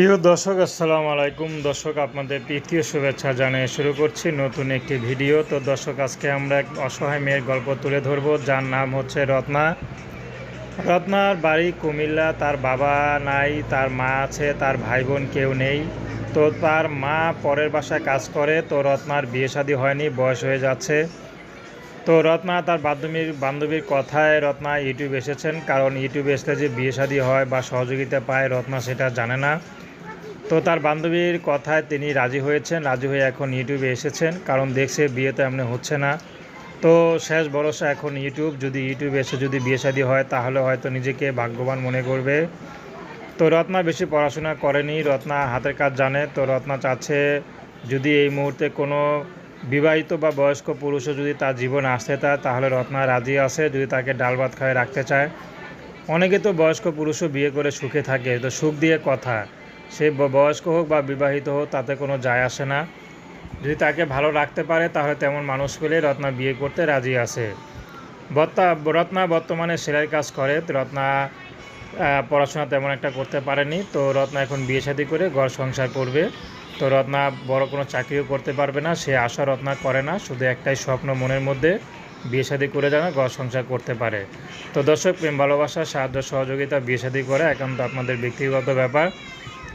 প্রিয় দর্শক, আসসালামু আলাইকুম। দর্শক, আপনাদের তৃতীয় শুভেচ্ছা জানিয়ে শুরু করছি নতুন একটি ভিডিও। তো দর্শক, আজকে আমরা এক অসহায় মেয়ের গল্প তুলে ধরবো, যার নাম হচ্ছে রত্না। রত্নার বাড়ি কুমিল্লা, তার বাবা নাই, তার মা আছে, তার ভাই বোন কেউ নেই। তো তার মা পরের বাসায় কাজ করে, তো রত্নার বিয়ে শাদী হয়নি, বয়স হয়ে যাচ্ছে। তো রত্না তার বান্ধবীর বান্ধবীর কথায় রত্না ইউটিউব এসেছেন, কারণ ইউটিউবে এসলে যে বিয়ে শাদী হয় বা সহযোগিতা পায়, রত্না সেটা জানে না। তো তার বান্ধবীর কথায় তিনি রাজি হয়েছেন, রাজি হয়ে এখন ইউটিউবে এসেছেন। কারণ দেখছে বিয়ে তো এমনি হচ্ছে না। তো শেষ ভরসা এখন ইউটিউব যদি ইউটিউবে এসে যদি বিয়ে শাদী হয়, তাহলে হয়তো নিজেকে ভাগ্যবান মনে করবে। তো রত্না বেশি পড়াশোনা করেনি। রত্না হাতের কাজ জানে। তো রত্না চাচ্ছে যদি এই মুহূর্তে কোনো বিবাহিত বা বয়স্ক পুরুষও যদি তার জীবনে আসতে চায়, তাহলে রত্না রাজি আছে। যদি তাকে ডাল ভাত খাওয়ায় রাখতে চায়। অনেকে তো বয়স্ক পুরুষও বিয়ে করে সুখে থাকে। তো সুখ দিয়ে কথা। সে বয়স্ক হোক বা বিবাহিত হোক, তাতে কোনো যায় আসে না। যদি তাকে ভালো রাখতে পারে, তাহলে তেমন মানুষ পেলে রত্না বিয়ে করতে রাজি আছে। বর্তা, রত্না বর্তমানে সেলাই কাজ করে। রত্না পড়াশোনা তেমন একটা করতে পারেনি। তো রত্না এখন বিয়ে শাদী করে ঘর সংসার করবে। তো রত্না বড় কোনো চাকরিও করতে পারবে না। সে আশা রত্না করে না। শুধু একটাই স্বপ্ন মনের মধ্যে বিয়ে শাদী করে যেন ঘর সংসার করতে পারে। তো দর্শক, প্রেম, ভালোবাসা, সাহায্য, সহযোগিতা, বিয়ে শাদী করে একান্ত আপনাদের ব্যক্তিগত ব্যাপার।